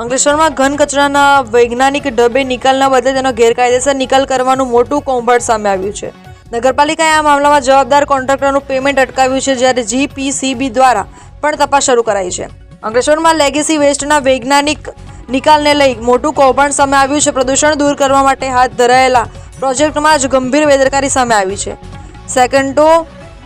અંકલેશ્વરમાં ઘન કચરાના વૈજ્ઞાનિક ડબે નિકાલના બદલે તેનો ગેરકાયદેસર નિકાલ કરવાનું મોટું કૌભાંડ સામે આવ્યું છે. નગરપાલિકાએ આ મામલામાં જવાબદાર કોન્ટ્રાક્ટરનું પેમેન્ટ અટકાવ્યું છે જ્યારે જીપીસીબી દ્વારા પણ તપાસ શરૂ કરાઈ છે. અંકલેશ્વરમાં લેગેસી વેસ્ટના વૈજ્ઞાનિક નિકાલને લઈ મોટું કૌભાંડ સામે આવ્યું છે. પ્રદૂષણ દૂર કરવા માટે હાથ ધરાયેલા પ્રોજેક્ટમાં જ ગંભીર બેદરકારી સામે આવી છે. સેકન્ડો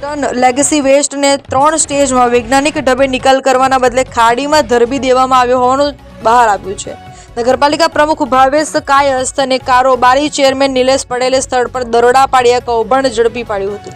ટન લેગેસી વેસ્ટને ત્રણ સ્ટેજમાં વૈજ્ઞાનિક ઢબે નિકાલ કરવાના બદલે ખાડીમાં ધરબી દેવામાં આવ્યો હોવાનું બહાર આવ્યું છે. નગરપાલિકા પ્રમુખ ભાવેશ કાયસ્થ અને કારોબારી ચેરમેન નિલેશ પટેલે સ્થળ પર દરોડા પાડ્યા કૌભાંડ ઝડપી પાડ્યું હતું.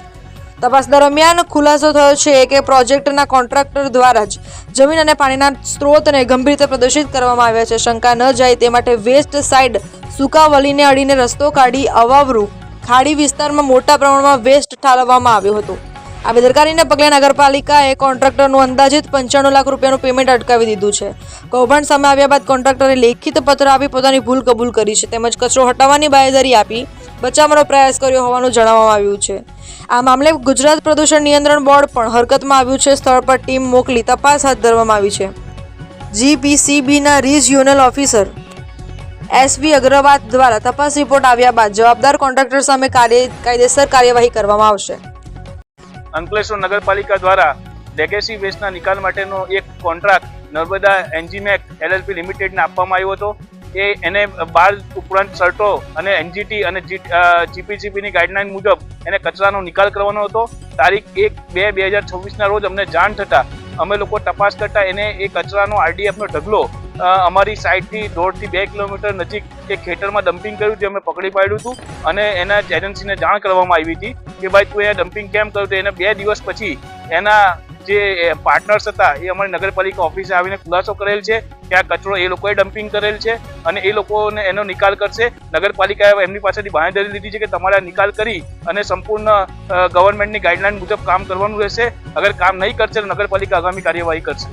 તપાસ દરમિયાન ખુલાસો થયો છે કે પ્રોજેક્ટના કોન્ટ્રાક્ટર દ્વારા જ જમીન અને પાણીના સ્ત્રોતને ગંભીર રીતે પ્રદૂષિત કરવામાં આવ્યા છે. શંકા ન જાય તે માટે વેસ્ટ સાઇડ સુકાવલીને અડીને રસ્તો કાઢી અવાવરું ખાડી વિસ્તારમાં મોટા પ્રમાણમાં વેસ્ટ ઠાલવવામાં આવ્યો હતો. આ બેદરકારીને પગલે નગરપાલિકાએ કોન્ટ્રાક્ટરનું અંદાજિત પંચાણું લાખ રૂપિયાનું પેમેન્ટ અટકાવી દીધું છે. કૌભાંડ સામે આવ્યા બાદ કોન્ટ્રાક્ટરે લેખિત પત્ર આપી પોતાની ભૂલ કબૂલ કરી છે તેમજ કચરો હટાવવાની બાંયધરી આપી બચાવવાનો પ્રયાસ કર્યો હોવાનું જણાવવામાં આવ્યું છે. આ મામલે ગુજરાત પ્રદૂષણ નિયંત્રણ બોર્ડ પણ હરકતમાં આવ્યું છે. સ્થળ પર ટીમ મોકલી તપાસ હાથ ધરવામાં આવી છે. જીપીસીબીના regional officer S V Agrawal દ્વારા તપાસ રિપોર્ટ આવ્યા બાદ જવાબદાર કોન્ટ્રાક્ટર સામે કાયદેસર કાર્યવાહી કરવામાં આવશે. અંકલેશ્વર નગરપાલિકા દ્વારા લેગેસી વેસ્ટના નિકાલ માટેનો એક કોન્ટ્રાક્ટ નર્મદા એન્જીમેક એલએલપી લિમિટેડને આપવામાં આવ્યો હતો. એ એને બાર ઉપરાંત શર્ટો અને એનજીટી અને જીપીજીપીની ગાઈડલાઈન મુજબ એને કચરાનો નિકાલ કરવાનો હતો. તારીખ એક બે બે હજાર છવ્વીસના રોજ અમને જાણ થતાં અમે લોકો તપાસ કરતા એને એ કચરાનો આરડીએફનો ઢગલો અમારી સાઈડથી દોઢથી બે કિલોમીટર નજીક એક ખેતરમાં ડમ્પિંગ કર્યું, જે અમે પકડી પાડ્યું હતું અને એના એજન્સીને જાણ કરવામાં આવી હતી. કે ભાઈ તું એ ડમ્પિંગ કેમ કર્યું એને બે દિવસ પછી એના જે પાર્ટનર્સ હતા, એ અમારી નગરપાલિકા ઓફિસે આવીને ખુલાસો કરેલ છે કે આ કચરો એ લોકોએ ડમ્પિંગ કરેલ છે અને એ લોકોને એનો નિકાલ કરશે. નગરપાલિકાએ એમની પાસેથી બાંહેધરી લીધી છે કે તમારે નિકાલ કરી અને સંપૂર્ણ ગવર્મેન્ટની ગાઈડલાઈન મુજબ કામ કરવાનું રહેશે. અગર કામ નહીં કરશે તો નગરપાલિકા આગામી કાર્યવાહી કરશે.